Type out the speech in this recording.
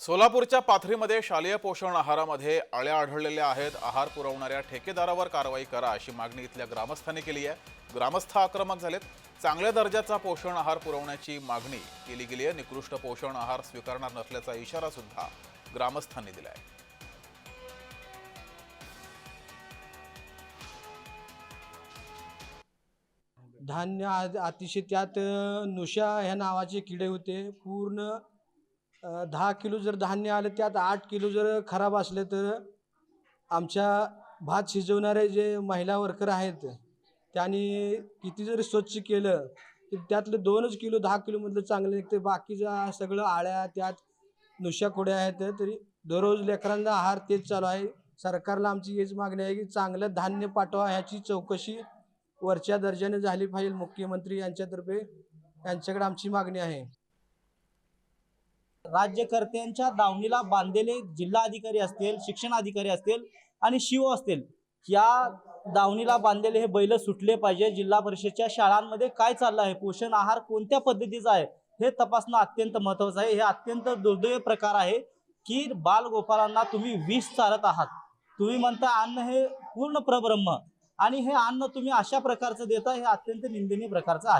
सोलापूरच्या पाथरीमध्ये शालेय पोषण आहारामध्ये अळ्या आढळलेल्या आहेत. आहार पुरवणाऱ्या ठेकेदारावर कारवाई करा अशी मागणी इथल्या ग्रामस्थांनी केली आहे. ग्रामस्थ आक्रमक झालेत. चांगल्या दर्जाचा पोषण आहार पुरवण्याची मागणी केली गेली आहे. निकृष्ट पोषण आहार स्वीकारणार नसल्याचा इशारा सुद्धा ग्रामस्थांनी दिला आहे धान्य अतिशय त्यात नुशा ह्या नावाचे किडे होते. पूर्ण दहा किलो जर धान्य आलं त्यात आठ किलो जर खराब असले तर आमच्या भात शिजवणारे जे महिला वर्कर आहेत त्यांनी किती जरी स्वच्छ केलं तर त्यातलं दोनच किलो दहा किलोमधलं चांगलं निघते बाकीचं सगळं आळ्या त्यात नुशाखोड्या आहेत तरी दररोज लेकरांना आहार तेच चालू आहे. सरकारला आमची हेच मागणी आहे की चांगलं धान्य पाठवा ह्याची चौकशी वरच्या दर्जाने झाली पाहिजे. मुख्यमंत्री यांच्यातर्फे यांच्याकडे आमची मागणी आहे. राज्यकर्त्यांच्या दावणीला बांधलेले जिल्हा अधिकारी असतील शिक्षण अधिकारी असतील आणि शिव असतील या दावणीला बांधलेले हे बैल सुटले पाहिजे. जिल्हा परिषदच्या शाळांमध्ये काय चाललं आहे? पोषण आहार कोणत्या पद्धतीचा आहे? हे तपासणं अत्यंत महत्वाचं आहे. हे अत्यंत दुर्दैव प्रकार आहे की बालगोपालांना तुम्ही विष चालत आहात. तुम्ही म्हणता अन्न हे पूर्ण प्रब्रह्म आणि हे अन्न तुम्ही अशा प्रकारचं देता हे अत्यंत निंदनीय प्रकारचं आहे.